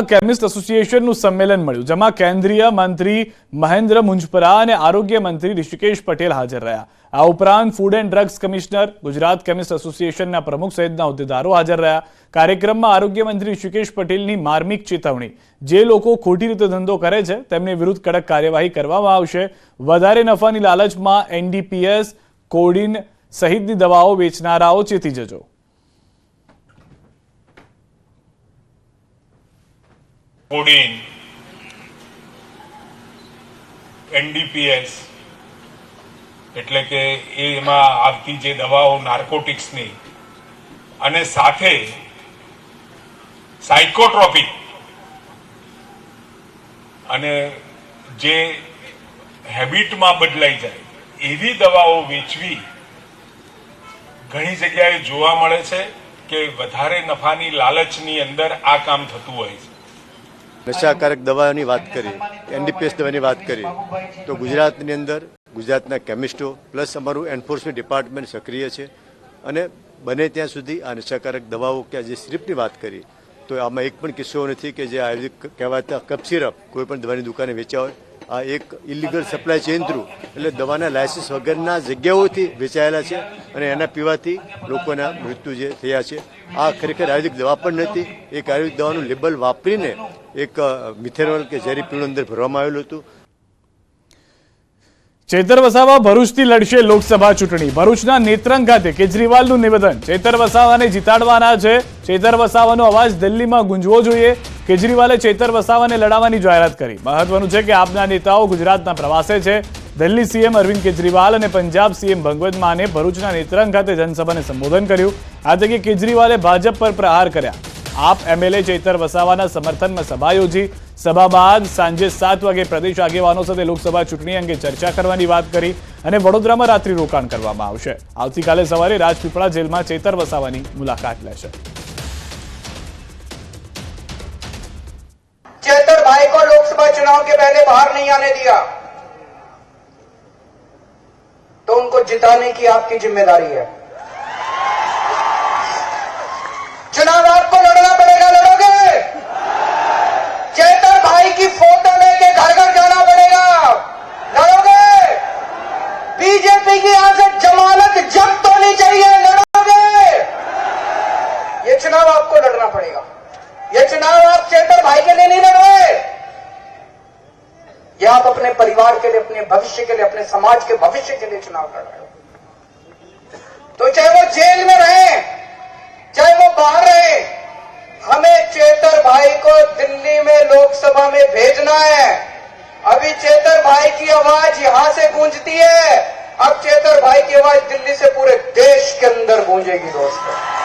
Chemist એસોસિએશનનું સંમેલન મળ્યું, જેમાં કેન્દ્રીય મંત્રી મહેન્દ્ર મુંજપરા અને આરોગ્ય મંત્રી ઋષિકેશ પટેલ હાજર રહ્યા. આ ઉપરાંત food and drugs commissioner, Gujarat chemist એસોસિએશનના પ્રમુખ સહિતના હોદ્દેદારો હાજર રહ્યા. કાર્યક્રમમાં આરોગ્ય મંત્રી ઋષિકેશ પટેલની માર્મિક ચેતવણી, જે લોકો ખોટી રીતે ધંધો કરે છે, તેમની વિરુદ્ધ કડક કાર્યવાહી કરવામાં આવશે. વધારે નફાની લાલચમાં એનડીપીએસ, કોડિન સહિતની દવાઓ વેચનારાઓ ચેતી જજો. કોડિન એનડીપીએસ, એટલે કે એમાં આવતી જે દવાઓ નાર્કોટિક્સની અને સાથે સાયકોટ્રોપિક અને જે હેબિટમાં બદલાઈ જાય, એવી દવાઓ વેચવી ઘણી જગ્યાએ જોવા મળે છે કે વધારે નફાની લાલચની અંદર આ કામ થતું હોય છે. નશાકારક દવાની વાત કરી, એનડીપીએસ દવાની વાત કરી, તો ગુજરાતની અંદર ગુજરાતના કેમિસ્ટો પ્લસ અમારું એન્ફોર્સમેન્ટ ડિપાર્ટમેન્ટ સક્રિય છે અને બને ત્યાં સુધી આ નશાકારક દવાઓ કે જે સિરપની વાત કરી, તો આમાં એક પણ કિસ્સો નથી કે જે આયુર્વેદિક કહેવાતા કપ સિરપ કોઈ પણ દવાની દુકાને વેચ્યા હોય. આ એક ઇલીગલ સપ્લાય ચેન થ્રુ એટલે દવાના લાયસન્સ વગરના જગ્યાઓથી વેચાયેલા છે અને એના પીવાથી લોકોના મૃત્યુ જે થયા છે. આ ખરેખર આયુર્વેદિક દવા પણ નથી, એક આયુર્વેદિક દવાનું લેબલ વાપરીને એક મિથેનોલ કે ઝેરી પીણું અંદર ભરવામાં આવેલું હતું. ચેતર વસાવા ભરૂચથી લડશે લોકસભા ચૂંટણી. ભરૂચના નેત્રંગ ખાતે કેજરીવાલનું નિવેદન. ચેતર વસાવાને જીતાડવાના છે. ચેતર વસાવાનો અવાજ દિલ્હીમાં ગુંજવો જોઈએ. કેજરીવાલે ચેતર વસાવાને લડાવવાની જાહેરાત કરી. મહત્વનું છે કે આપના નેતાઓ ગુજરાતના પ્રવાસે છે. દિલ્હી સીએમ અરવિંદ કેજરીવાલ અને પંજાબ સીએમ ભગવત માને ભરૂચના નેત્રંગ ખાતે જનસભાને સંબોધન કર્યું. આ તકે કેજરીવાલે ભાજપ પર પ્રહાર કર્યા. આપ એમએલએ ચેતર વસાવાના સમર્થનમાં સભા યોજી સભા બાદ સાંજે સાત વાગે પ્રદેશ આગેવાનો સાથે લોકસભા ચૂંટણી અંગે ચર્ચા કરવાની વાત કરી અને વડોદરામાં રાત્રિ રોકાણ કરવામાં આવશે આવતીકાલે સવારે રાજપીપળા જેલમાં ચેતર વસાવાની મુલાકાત લેશે चेतर भाई को लोकसभा चुनाव के पहले बाहर नहीं आने दिया तो उनको जिताने की आपकी जिम्मेदारी है आप अपने परिवार के लिए, अपने भविष्य के लिए, अपने समाज के भविष्य के लिए चुनाव लड़ रहे हो। तो चाहे वो जेल में रहे, चाहे वो बाहर रहे, हमें चेतर भाई को दिल्ली में लोकसभा में भेजना है। अभी चेतर भाई की आवाज़ यहाँ से गूंजती है। अब चेतर भाई की आवाज़ दिल्ली से पूरे देश के अंदर गूंजेगी, दोस्तों।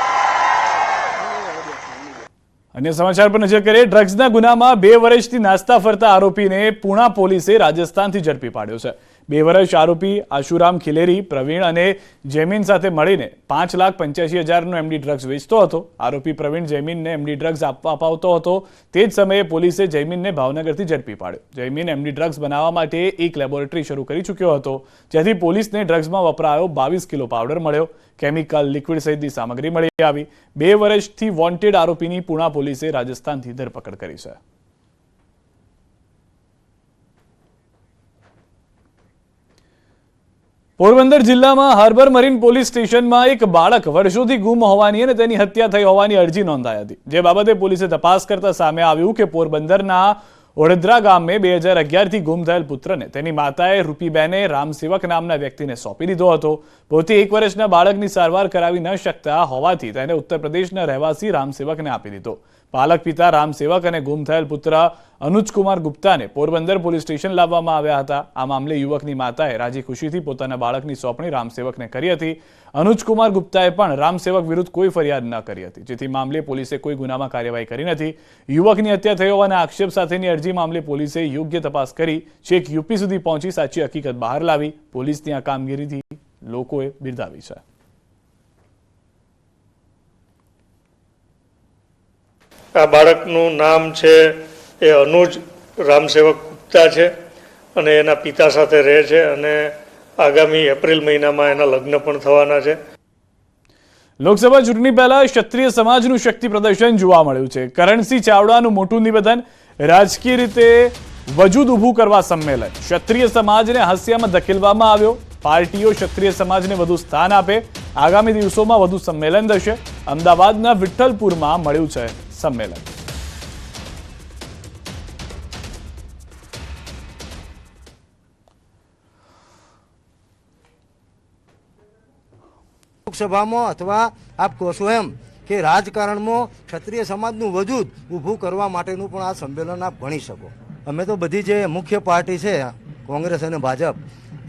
અન્ય સમાચાર પર નજર કરીએ, ડ્રગ્સના ગુનામાં બે વર્ષથી નાસ્તા ફરતા આરોપીને પુણા પોલીસે રાજસ્થાનથી ઝડપી પાડ્યો છે. બે વર્ષ આરોપી આશુરામ ખિલેરી, પ્રવીણ અને જેમીન સાથે મળીને પાંચ લાખ પંચ્યાસી હજારનો એમડી ડ્રગ્સ વેચતો હતો. આરોપી પ્રવીણ જૈમીનને એમડી ડ્રગ્સ આપવા અપાવતો હતો. તે જ સમયે પોલીસે જૈમીનને ભાવનગરથી ઝડપી પાડ્યો. જૈમીન એમડી ડ્રગ્સ બનાવવા માટે એક લેબોરેટરી શરૂ કરી ચૂક્યો હતો, જેથી પોલીસને ડ્રગ્સમાં વપરાયો બાવીસ કિલો પાવડર મળ્યો. કેમિકલ, લિક્વિડ સહિતની સામગ્રી મળી આવી. બે વર્ષથી વોન્ટેડ આરોપીની પુણા પોલીસે રાજસ્થાનથી ધરપકડ કરી છે. પોરબંદર જિલ્લામાં હાર્બર મરીન પોલીસ સ્ટેશનમાં એક બાળક વર્ષોથી ગુમ હોવાની અને તેની હત્યા થઈ હોવાની અરજી નોંધાઈ હતી. જે બાબતે પોલીસે તપાસ કરતા સામે આવ્યું કે પોરબંદરના ઓડેદરા ગામે બે હજાર અગિયારથી ગુમ થયેલ પુત્રને તેની માતાએ રૂપીબેને રામસેવક નામના વ્યક્તિને સોંપી દીધો હતો. પોતે એક વર્ષના બાળકની સારવાર કરાવી ન શકતા હોવાથી તેને ઉત્તર પ્રદેશના રહેવાસી રામસેવકને આપી દીધો. પાલક પિતા રામસેવક અને ગુમ થયેલ પુત્ર અનુજકુમાર ગુપ્તાને પોરબંદર પોલીસ સ્ટેશન લાવવામાં આવ્યા હતા. આ મામલે યુવકની માતાએ રાજી ખુશીથી પોતાના બાળકની સોંપણી રામસેવકને કરી હતી. અનુજકુમાર ગુપ્તાએ પણ રામસેવક વિરુદ્ધ કોઈ ફરિયાદ ન કરી હતી, જેથી મામલે પોલીસે કોઈ ગુનામાં કાર્યવાહી કરી નથી. યુવકની હત્યા થઈ હોવાના આક્ષેપ સાથેની અરજી મામલે પોલીસે યોગ્ય તપાસ કરી, છેક યુપી સુધી પહોંચી સાચી હકીકત બહાર લાવી. પોલીસની આ કામગીરીથી લોકોએ બિરદાવી છે. આ બાળકનું નામ છે એ અનુજ રામસેવક ગુપ્તા છે અને એના પિતા સાથે રહે છે અને આગામી એપ્રિલ મહિનામાં એના લગ્ન પણ થવાના છે. લોકસભા ચૂંટણી પહેલા ક્ષત્રિય સમાજનું શક્તિ પ્રદર્શન જોવા મળ્યું છે. કરણસિંહ ચાવડાનું મોટું નિવેદન, રાજકીય રીતે વજૂદ ઊભું કરવા સંમેલન. ક્ષત્રિય સમાજને હાસ્યામાં ધકેલવામાં આવ્યો. પાર્ટીઓ ક્ષત્રિય સમાજને વધુ સ્થાન આપે. આગામી દિવસોમાં વધુ સંમેલન થશે. અમદાવાદના વિઠ્ઠલપુરમાં મળ્યું છે સંમેલન. લોકસભામાં અથવા આપ કહો છો એમ કે રાજકારણમાં ક્ષત્રિય સમાજનું વજૂદ ઊભું કરવા માટેનું પણ આ સંમેલન આપ ગણી શકો. અમે તો બધી જે મુખ્ય પાર્ટી છે, કોંગ્રેસ અને ભાજપ,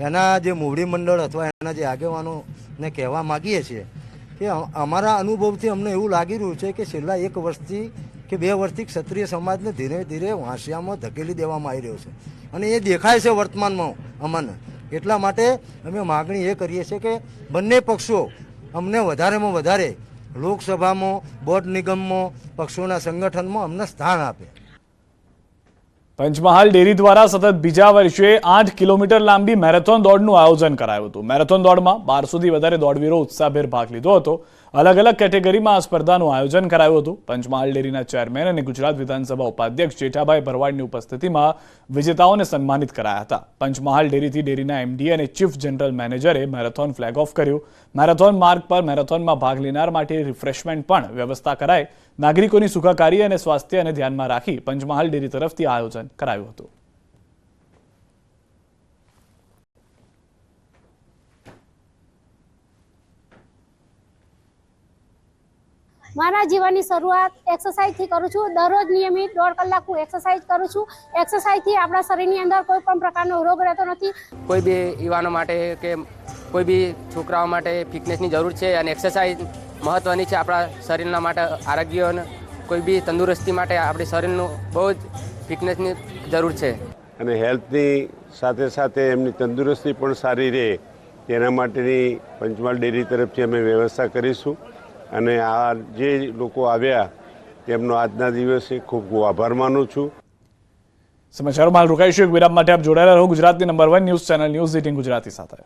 એના જે મોવડી મંડળ અથવા એના જે આગેવાનોને કહેવા માગીએ છીએ કે અમારા અનુભવથી અમને એવું લાગી રહ્યું છે કે છેલ્લા એક વર્ષથી કે બે વર્ષથી ક્ષત્રિય સમાજને ધીરે ધીરે વાંસિયામાં ધકેલી દેવામાં આવી રહ્યો છે. અને એ દેખાય છે વર્તમાનમાં અમને. એટલા માટે અમે માગણી એ કરીએ છીએ કે બંને પક્ષો અમને વધારેમાં વધારે લોકસભામાં બોર્ડ નિગમમાં, પક્ષોના સંગઠનમાં અમને સ્થાન આપે. પંચમહાલ ડેરી દ્વારા સતત બીજા વર્ષે આઠ કિલોમીટર લાંબી મેરેથોન દોડનું આયોજન કરાયું હતું. મેરેથોન દોડમાં બારસોથી વધારે દોડવીરો ઉત્સાહભેર ભાગ લીધો હતો. અલગ અલગ કેટેગરીમાં આ સ્પર્ધાનું આયોજન કરાયું હતું. પંચમહાલ ડેરીના ચેરમેન અને ગુજરાત વિધાનસભા ઉપાધ્યક્ષ જેઠાભાઈ ભરવાડની ઉપસ્થિતિમાં વિજેતાઓને સન્માનિત કરાયા હતા. પંચમહાલ ડેરીથી ડેરીના એમડી અને ચીફ જનરલ મેનેજરે મેરેથોન ફ્લેગ ઓફ કર્યું. મેરેથોન માર્ગ પર મેરેથોનમાં ભાગ લેનાર માટે રિફ્રેશમેન્ટ પણ વ્યવસ્થા કરાઈ. નાગરિકોની સુખાકારી અને સ્વાસ્થ્યને ધ્યાનમાં રાખી પંચમહાલ ડેરી તરફથી આયોજન કરાયું હતું. મારા જીવનની શરૂઆત એક્સરસાઇઝથી કરું છું. દરરોજ નિયમિત દોઢ કલાક હું એક્સરસાઇઝ કરું છું. એક્સરસાઇઝથી આપણા શરીરની અંદર કોઈ પણ પ્રકારનો રોગ રહેતો નથી. કોઈ બી યુવાનો માટે કે કોઈ બી છોકરાઓ માટે ફિટનેસની જરૂર છે અને એક્સરસાઇઝ મહત્ત્વની છે આપણા શરીરના માટે આરોગ્ય અને કોઈ બી તંદુરસ્તી માટે આપણી શરીરનું બહુ જ ફિટનેસની જરૂર છે. અને હેલ્થની સાથે સાથે એમની તંદુરસ્તી પણ સારી રહે. તેના માટેની પંચમહાલ ડેરી તરફથી અમે વ્યવસ્થા કરીશું. અને આ જે લોકો આવ્યા, તેમનો આજના દિવસે ખૂબ આભાર માનું છું. સમાચારોમાં રોકાઈશું. એક વિરામ માટે આપ જોડાયેલા રહો ગુજરાતની number one news channel news eighteen Gujarati સાથે.